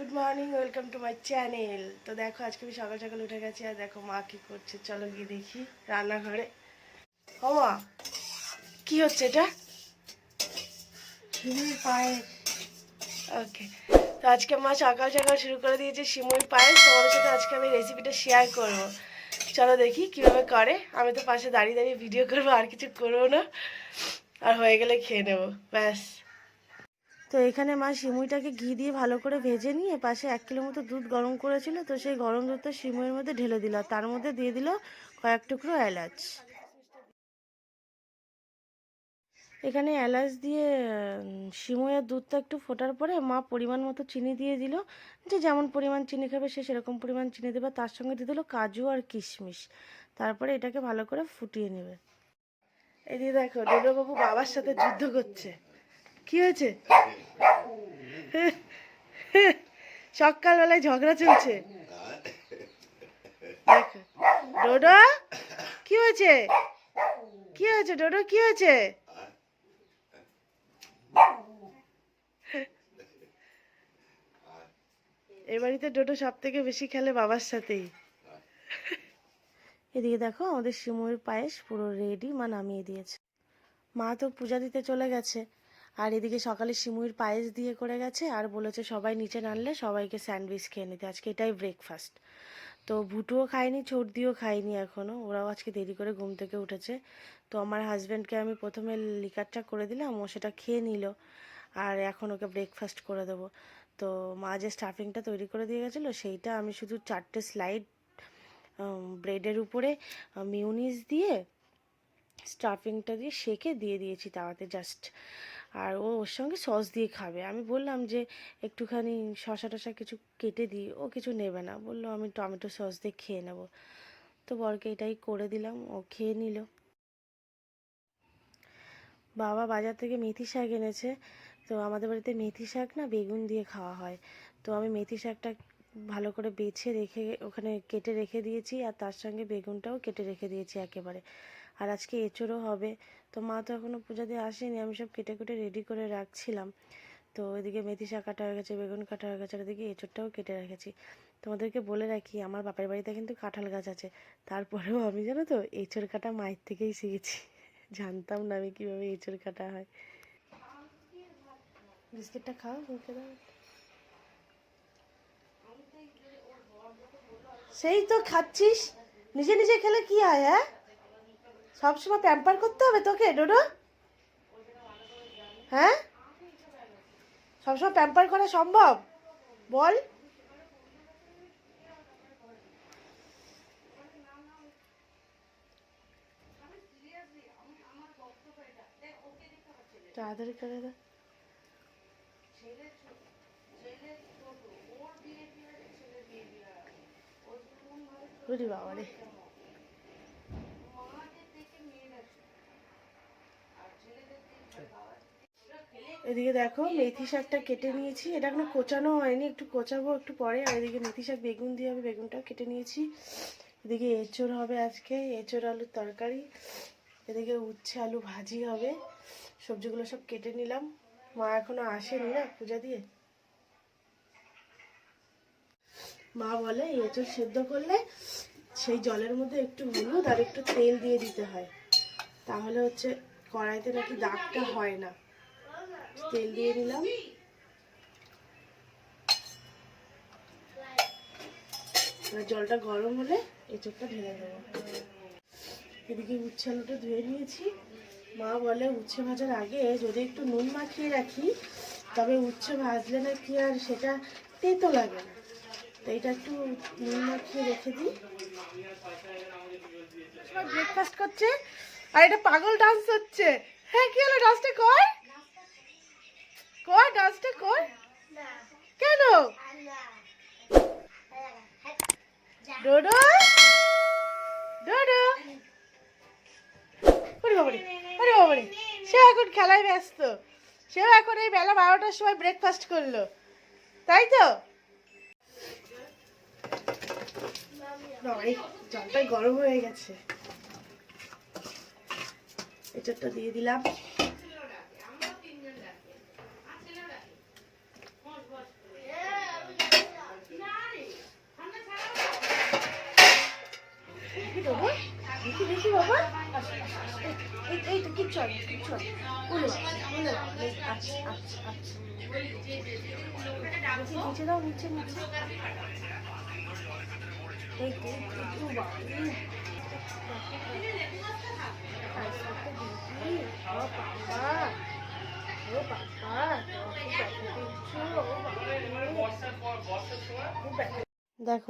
Good morning welcome to my channel তো দেখো আজকে আমি সকাল সকাল উঠে গেছি আর দেখো মা কি করছে চলো গিয়ে দেখি রান্নাঘরে। ও মা কি হচ্ছে এটা? ওকে তো আজকে মা সকাল সকাল শুরু করে দিয়েছে সিমুই পায়েস। তোমাদের সাথে আজকে আমি রেসিপিটা শেয়ার করব। চলো দেখি কীভাবে করে। আমি তো পাশে দাঁড়িয়ে দাঁড়িয়ে ভিডিও করব আর কিছু করব না। আর হয়ে গেলে খেয়ে নেব। ব্যাস। তো এখানে মা সিমুইটাকে ঘি দিয়ে ভালো করে ভেজে নিয়ে পাশে এক কিলো মতো দুধ গরম করেছিল, তো সেই গরম দুধটা সিমুইয়ের মধ্যে ঢেলে দিল তার মধ্যে দিয়ে দিল কয়েক টুকরো এলাচ। এখানে এলাচ দিয়ে সিমুইয়ের দুধটা একটু ফোটার পরে মা পরিমাণ মতো চিনি দিয়ে দিল। যে যেমন পরিমাণ চিনি খাবে সে সেরকম পরিমাণ চিনি দেবে। তার সঙ্গে দিয়ে দিল কাজু আর কিশমিশ। তারপরে এটাকে ভালো করে ফুটিয়ে নেবে। এদিকে দেখো বাবু বাবার সাথে যুদ্ধ করছে। কি হয়েছে? সকালবেলায় ঝগড়া চলছে। ডোডো, কি হয়েছে? কি হয়েছে, ডোডো, কি হয়েছে? এ বাড়িতে ডোডো সব থেকে বেশি খেলে বাবার সাথেই। এদিকে দেখো, আমাদের সিমুয়ের পায়েস পুরো রেডি মা নামিয়ে দিয়েছে। মা তো পূজা দিতে চলে গেছে। আর এদিকে সকালে সিমুইর পায়েস দিয়ে করে গেছে, আর বলেছে সবাই নিচে নামলে সবাইকে স্যান্ডউইচ খেয়ে নিতে। আজকে এটাই ব্রেকফাস্ট তো ভুটুও খায়নি দিয়েও খায়নি এখনও ওরাও আজকে দেরি করে ঘুম থেকে উঠেছে। তো আমার হাজব্যান্ডকে আমি প্রথমে লিকারটা করে দিলাম, ও সেটা খেয়ে নিল, আর এখন ওকে ব্রেকফাস্ট করে দেবো। তো মা যে স্টাফিংটা তৈরি করে দিয়ে গেছিল, সেইটা আমি শুধু চারটে স্লাইড ব্রেডের উপরে মিউনিস দিয়ে স্টাফিংটা দিয়ে সেকে দিয়ে দিয়েছি তাওয়াতে জাস্ট আর ও ওর সঙ্গে সস দিয়ে খাবে। আমি বললাম যে, একটুখানি শশা টশা কিছু কেটে দিই, ও কিছু নেবে না। বলল, আমি টমেটো সস দিয়ে খেয়ে নেব। তো বরকে এটাই করে দিলাম, ও খেয়ে নিল। বাবা বাজার থেকে মেথি শাক এনেছে, তো আমাদের বাড়িতে মেথি শাক না বেগুন দিয়ে খাওয়া হয়। তো আমি মেথি শাকটা ভালো করে বেছে রেখে, ওখানে কেটে রেখে দিয়েছি আর তার সঙ্গে বেগুনটাও কেটে রেখে দিয়েছি একেবারে। আর আজকে এঁচোড়ও হবে। তো মা তো এখনও পূজা দিয়ে আসেনি, আমি সব কেটে কুটে রেডি করে রাখছিলাম। তো এদিকে মেথি শাক কাটা হয়ে গেছে, বেগুন কাটা হয়ে গেছে এদিকে এঁচোড়টাও কেটে রেখেছি। তোমাদেরকে বলে রাখি, আমার বাপের বাড়িতে কিন্তু কাঁঠাল গাছ আছে। তারপরেও আমি জানো তো, এঁচোড় কাটা মায়ের থেকেই শিখেছি। জানতাম না আমি কীভাবে এঁচোড় কাটা হয়। বিস্কিটটা খাও, মুখে দাও। সেই তো খাচ্ছিস। নিজে নিজে খেলে কি হয় হ্যাঁ? সবসময় প্যাম্পার করতে হবে তোকে, ডোডো? হ্যাঁ? সবসময় প্যাম্পার করা সম্ভব? বল। করে ওরে বাবা রে। এদিকে দেখো মেথি শাকটা কেটে নিয়েছি। এটা এখনও কোচানো হয়নি, একটু কোচাবো, একটু পরে। আর এদিকে মেথি শাক বেগুন দিয়ে হবে, বেগুনটাও কেটে নিয়েছি। এদিকে এঁচড় হবে আজকে, এঁচড় আলুর তরকারি। এদিকে উচ্ছে আলু ভাজি হবে। সবজিগুলো সব কেটে নিলাম। মা এখনও আসেনি না পূজা দিয়ে? মা বলে এঁচড় সেদ্ধ করলে সেই জলের মধ্যে একটু হলুদ আর একটু তেল দিয়ে দিতে হয়। তাহলে হচ্ছে কড়াইতে নাকি দাগটা হয় না। তেল দিয়ে দিলাম। জলটা গরম হলে এঁচড়টা ঢেলে দেবো এদিকে উচ্ছে আলুটা ধুয়ে নিয়েছি। মা বলে, উচ্ছে ভাজার আগে যদি একটু নুন মাখিয়ে রাখি, তবে উচ্ছে ভাজলে নাকি আর সেটা তেতো লাগে না। এটা একটু নুন মাখিয়ে রেখে দিই। ব্রেকফাস্ট করছে। আর এটা পাগল ডান্স হচ্ছে। হ্যাঁ কি হলো? ডান্সটা কর। কর ডান্সটা কর। কেন? ডোডো। ডোডো। ওরে বাবারে, ওরে সে এখন খেলায় ব্যস্ত। সেও এখন এই বেলা বারোটার সময় ব্রেকফাস্ট করল। তাই তো? এই জলটা গরম হয়ে গেছে। এটাটা দিয়ে দিলাম। দেখি বাবা। এইটা কিচ্ছু হবে কিচ্ছু আচ্ছা আচ্ছা আচ্ছা। নিচে দাও, নিচে নিচে। দেখো,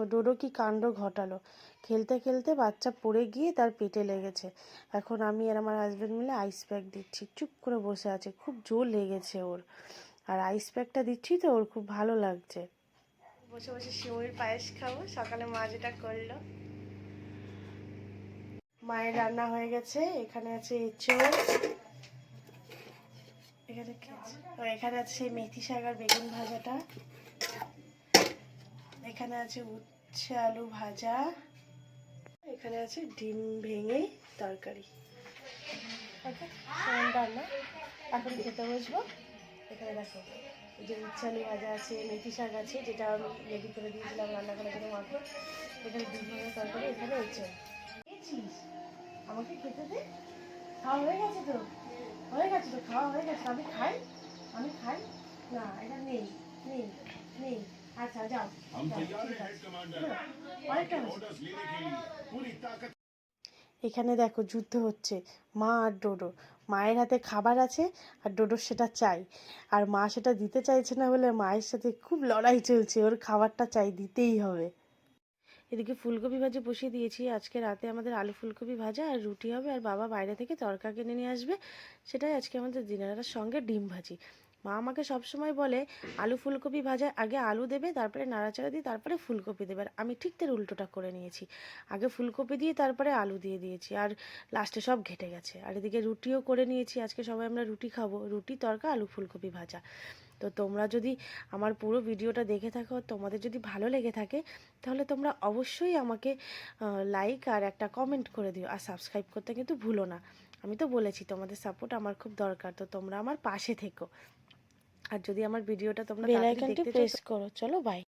ডোডো কি কাণ্ড ঘটালো। খেলতে খেলতে বাচ্চা পড়ে গিয়ে তার পেটে লেগেছে। এখন আমি আর আমার হাজব্যান্ড মিলে আইস প্যাক দিচ্ছি। চুপ করে বসে আছে, খুব জোর লেগেছে ওর। আর আইস প্যাকটা দিচ্ছি তো, ওর খুব ভালো লাগছে। বসে বসে শিমুর পায়েস খাব। সকালে মা যেটা করল। মায়ের রান্না হয়ে গেছে। এখানে আছে এঁচড়। এখানে আছে? মেথি শাক আর বেগুন ভাজাটা। এখানে আছে উচ্ছে আলু ভাজা। এখানে আছে ডিম ভেঙে তরকারি। রান্না? এখন খেতে বসবো। এখানে দেখো এই যে উচ্ছানি ভাজা আছে মেথি শাক আছে যেটা আমি রেডি করে দিয়েছিলাম রান্না করার জন্য মাত্র। এখানে দুধ তরকারি এখানে হচ্ছে আমাকে খেতে দে। খাওয়া হয়ে গেছে তো? হয়ে গেছে তো? খাওয়া হয়ে গেছে। আমি খাই? আমি খাই? না এটা নেই নেই নেই। আচ্ছা যাও। হ্যাঁ, এখানে দেখো যুদ্ধ হচ্ছে। মা আর ডোডো। মায়ের হাতে খাবার আছে আর ডোডোর সেটা চাই আর মা সেটা দিতে চাইছে না বলে মায়ের সাথে খুব লড়াই চলছে, ওর খাবারটা চাই, দিতেই হবে। এদিকে ফুলকপি ভাজি বসিয়ে দিয়েছি। আজকে রাতে আমাদের আলু ফুলকপি ভাজা আর রুটি হবে আর বাবা বাইরে থেকে তরকা কিনে নিয়ে আসবে। সেটাই আজকে আমাদের ডিনারের সঙ্গে ডিম ভাজি। মা আমাকে সবসময় বলে, আলু ফুলকপি ভাজা আগে আলু দেবে, তারপরে নাড়াচাড়া দিয়ে তারপরে ফুলকপি দেবে। আর আমি ঠিক তার উল্টোটা করে নিয়েছি। আগে ফুলকপি দিয়ে তারপরে আলু দিয়ে দিয়েছি আর লাস্টে সব ঘেটে গেছে। আর এদিকে রুটিও করে নিয়েছি। আজকে সবাই আমরা রুটি খাব, রুটি, তরকা, আলু ফুলকপি ভাজা। তো তোমরা যদি আমার পুরো ভিডিওটা দেখে থাকো, তোমাদের যদি ভালো লেগে থাকে, তাহলে তোমরা অবশ্যই আমাকে লাইক আর একটা কমেন্ট করে দিও। আর সাবস্ক্রাইব করতে কিন্তু ভুলো না। আমি তো বলেছি, তোমাদের সাপোর্ট আমার খুব দরকার। তো তোমরা আমার পাশে থেকো। আর যদি আমার ভিডিওটা তোমরা বেল তাড়াতাড়ি আইকনটি প্রেস করো। চলো বাই